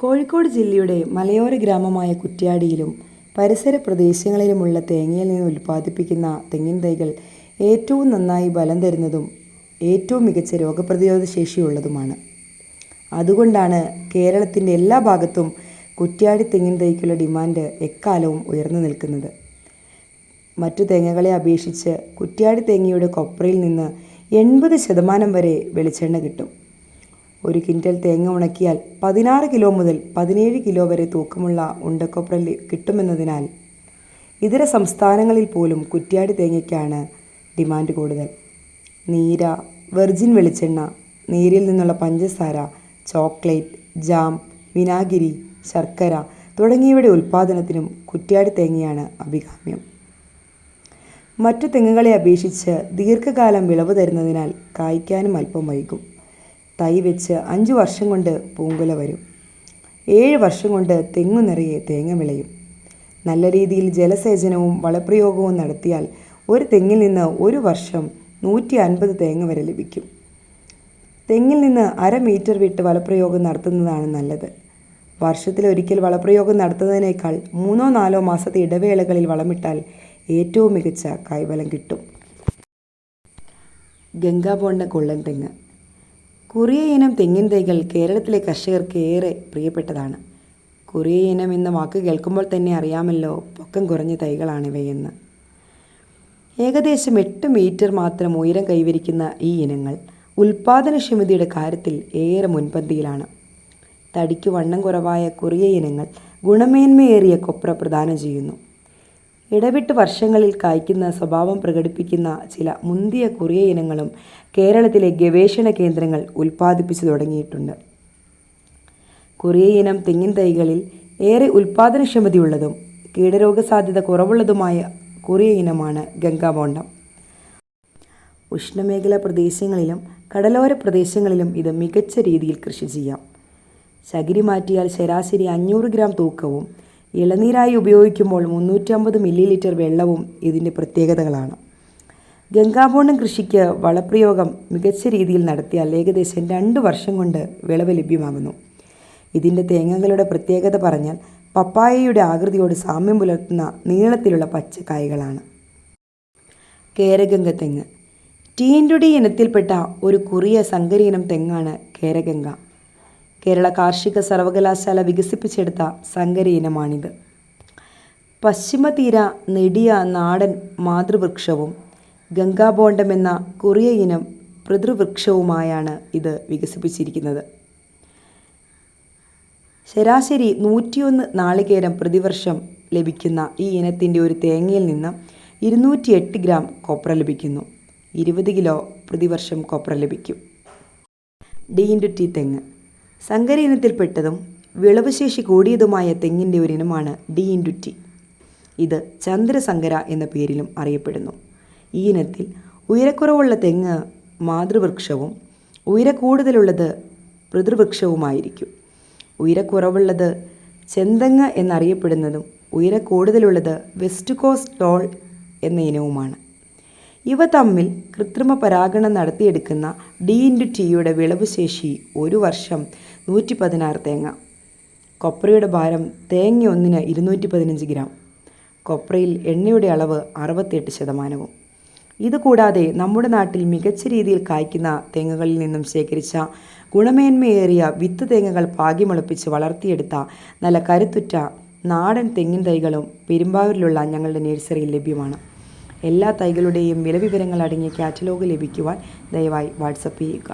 കോഴിക്കോട് ജില്ലയുടെ മലയോര ഗ്രാമമായ കുറ്റ്യാടിയിലും പരിസര പ്രദേശങ്ങളിലുമുള്ള തേങ്ങയിൽ നിന്ന് ഉൽപ്പാദിപ്പിക്കുന്ന തെങ്ങിൻ തൈകൾ ഏറ്റവും നന്നായി ബലം തരുന്നതും ഏറ്റവും മികച്ച രോഗപ്രതിരോധ ശേഷിയുള്ളതുമാണ്. അതുകൊണ്ടാണ് കേരളത്തിന്റെ എല്ലാ ഭാഗത്തും കുറ്റ്യാടി തെങ്ങിൻ തൈക്കുള്ള ഡിമാൻഡ് എക്കാലവും ഉയർന്നു നിൽക്കുന്നത്. മറ്റു തേങ്ങകളെ അപേക്ഷിച്ച് കുറ്റ്യാടി തേങ്ങയുടെ കൊപ്രയിൽ നിന്ന് എൺപത് ശതമാനം വരെ വെളിച്ചെണ്ണ കിട്ടും. ഒരു കിന്റൽ തേങ്ങ ഉണക്കിയാൽ പതിനാറ് കിലോ മുതൽ പതിനേഴ് കിലോ വരെ തൂക്കമുള്ള ഉണ്ടക്കൊപ്രൽ കിട്ടുമെന്നതിനാൽ ഇതര സംസ്ഥാനങ്ങളിൽ പോലും കുറ്റ്യാടി തേങ്ങയ്ക്കാണ് ഡിമാൻഡ് കൂടുതൽ. നീര വെർജിൻ വെളിച്ചെണ്ണ നീരിൽ നിന്നുള്ള പഞ്ചസാര ചോക്ലേറ്റ് ജാം വിനാഗിരി ശർക്കര തുടങ്ങിയവയുടെ ഉൽപ്പാദനത്തിനും കുറ്റ്യാടി തേങ്ങയാണ് അഭികാമ്യം. മറ്റു തെങ്ങുകളെ അപേക്ഷിച്ച് ദീർഘകാലം വിളവ് തരുന്നതിനാൽ കായ്ക്കാനും അല്പം വൈകും. തൈ വെച്ച് അഞ്ച് വർഷം കൊണ്ട് പൂങ്കുല വരും. ഏഴ് വർഷം കൊണ്ട് തെങ്ങു നിറയെ തേങ്ങ വിളയും. നല്ല രീതിയിൽ ജലസേചനവും വളപ്രയോഗവും നടത്തിയാൽ ഒരു തെങ്ങിൽ നിന്ന് ഒരു വർഷം നൂറ്റി അൻപത് തേങ്ങ വരെ ലഭിക്കും. തെങ്ങിൽ നിന്ന് അര മീറ്റർ വിട്ട് വളപ്രയോഗം നടത്തുന്നതാണ് നല്ലത്. വർഷത്തിലൊരിക്കൽ വളപ്രയോഗം നടത്തുന്നതിനേക്കാൾ മൂന്നോ നാലോ മാസത്തെ ഇടവേളകളിൽ വളമിട്ടാൽ ഏറ്റവും മികച്ച കൈവലം കിട്ടും. ഗംഗാ ഗംഗാബോണ്ട കൊള്ളൻ തെങ്ങ്. കുറിയ ഇനം തെങ്ങിൻ തൈകൾ കേരളത്തിലെ കർഷകർക്ക് ഏറെ പ്രിയപ്പെട്ടതാണ്. കുറിയ ഇനം എന്ന വാക്ക് കേൾക്കുമ്പോൾ തന്നെ അറിയാമല്ലോ പൊക്കം കുറഞ്ഞ തൈകളാണിവയെന്ന് ഏകദേശം എട്ട് മീറ്റർ മാത്രം ഉയരം കൈവരിക്കുന്ന ഈ ഇനങ്ങൾ ഉൽപാദനക്ഷമതയുടെ കാര്യത്തിൽ ഏറെ മുൻപന്തിയിലാണ്. തടിക്ക് വണ്ണം കുറവായ കുറിയ ഇനങ്ങൾ ഗുണമേന്മയേറിയ കൊപ്ര പ്രദാനം ചെയ്യുന്നു. ഇടവിട്ട് വർഷങ്ങളിൽ കായ്ക്കുന്ന സ്വഭാവം പ്രകടിപ്പിക്കുന്ന ചില മുന്തിയ കുറിയ ഇനങ്ങളും കേരളത്തിലെ ഗവേഷണ കേന്ദ്രങ്ങൾ ഉൽപ്പാദിപ്പിച്ചു തുടങ്ങിയിട്ടുണ്ട്. കുറിയ ഇനം തെങ്ങിൻ തൈകളിൽ ഏറെ ഉൽപ്പാദനക്ഷമതയുള്ളതും കീടരോഗ സാധ്യത കുറവുള്ളതുമായ കുറിയ ഇനമാണ് ഗംഗാബോണ്ടം. ഉഷ്ണമേഖലാ പ്രദേശങ്ങളിലും കടലോര പ്രദേശങ്ങളിലും ഇത് മികച്ച രീതിയിൽ കൃഷി ചെയ്യാം. ചകിരി മാറ്റിയാൽ ശരാശരി അഞ്ഞൂറ് ഗ്രാം തൂക്കവും ഇളനീരായി ഉപയോഗിക്കുമ്പോൾ മുന്നൂറ്റമ്പത് മില്ലി ലിറ്റർ വെള്ളവും ഇതിന്റെ പ്രത്യേകതകളാണ്. ഗംഗാബോണ്ടം കൃഷിക്ക് വളപ്രയോഗം മികച്ച രീതിയിൽ നടത്തിയാൽ ഏകദേശം രണ്ട് വർഷം കൊണ്ട് വിളവ് ലഭ്യമാകുന്നു. ഇതിന്റെ തേങ്ങകളുടെ പ്രത്യേകത പറഞ്ഞാൽ പപ്പായയുടെ ആകൃതിയോട് സാമ്യം പുലർത്തുന്ന നീളത്തിലുള്ള പച്ചക്കായകളാണ്. കേരഗംഗ തെങ്ങ്. ടീൻഡുടി ഇനത്തിൽപ്പെട്ട ഒരു കുറിയ സങ്കരീനം തെങ്ങാണ് കേരഗംഗ. കേരള കാർഷിക സർവകലാശാല വികസിപ്പിച്ചെടുത്ത സങ്കര ഇനമാണിത്. പശ്ചിമതീര നെടിയ നാടൻ മാതൃവൃക്ഷവും ഗംഗാബോണ്ടം എന്ന കുറിയ ഇനം പിതൃവൃക്ഷവുമായാണ് ഇത് വികസിപ്പിച്ചിരിക്കുന്നത്. ശരാശരി നൂറ്റിയൊന്ന് നാളികേരം പ്രതിവർഷം ലഭിക്കുന്ന ഈ ഇനത്തിന്റെ ഒരു തേങ്ങയിൽ നിന്ന് ഇരുന്നൂറ്റി എട്ട് ഗ്രാം കൊപ്ര ലഭിക്കുന്നു. ഇരുപത് കിലോ പ്രതിവർഷം കൊപ്ര ലഭിക്കും. ഡി ഇന്റു ടി തെങ്ങ്. സങ്കര ഇനത്തിൽപ്പെട്ടതും വിളവ് ശേഷി കൂടിയതുമായ തെങ്ങിന്റെ ഒരു ഇനമാണ് ഡി ഇന്റു ടി ഇത് ചന്ദ്രസങ്കര എന്ന പേരിലും അറിയപ്പെടുന്നു. ഈ ഇനത്തിൽ ഉയരക്കുറവുള്ള തെങ്ങ് മാതൃവൃക്ഷവും ഉയര കൂടുതലുള്ളത് പിതൃവൃക്ഷവുമായിരിക്കും. ഉയരക്കുറവുള്ളത് ചെന്തങ്ങ് എന്നറിയപ്പെടുന്നതും ഉയര കൂടുതലുള്ളത് വെസ്റ്റ് കോസ്റ്റ് ടോൾ എന്ന ഇനവുമാണ്. ഇവ തമ്മിൽ കൃത്രിമ പരാഗണം നടത്തിയെടുക്കുന്ന ഡി ഇന്റു ടിയുടെ വിളവ് ശേഷി ഒരു വർഷം നൂറ്റി പതിനാറ് തേങ്ങ. കൊപ്രയുടെ ഭാരം തേങ്ങ ഒന്നിന് ഇരുന്നൂറ്റി പതിനഞ്ച് ഗ്രാം. കൊപ്രയിൽ എണ്ണയുടെ അളവ് അറുപത്തിയെട്ട് ശതമാനവും. ഇതുകൂടാതെ നമ്മുടെ നാട്ടിൽ മികച്ച രീതിയിൽ കായ്ക്കുന്ന തേങ്ങകളിൽ നിന്നും ശേഖരിച്ച ഗുണമേന്മയേറിയ വിത്ത് തേങ്ങകൾ പാകിമുളപ്പിച്ച് വളർത്തിയെടുത്ത നല്ല കരുത്തുറ്റ നാടൻ തെങ്ങിൻ തൈകളും പെരുമ്പാവൂരിലുള്ള ഞങ്ങളുടെ നഴ്സറിയിൽ ലഭ്യമാണ്. എല്ലാ തൈകളുടെയും വിലവിവരങ്ങൾ അടങ്ങിയ കാറ്റലോഗ് ലഭിക്കുവാൻ ദയവായി വാട്സപ്പ് ചെയ്യുക.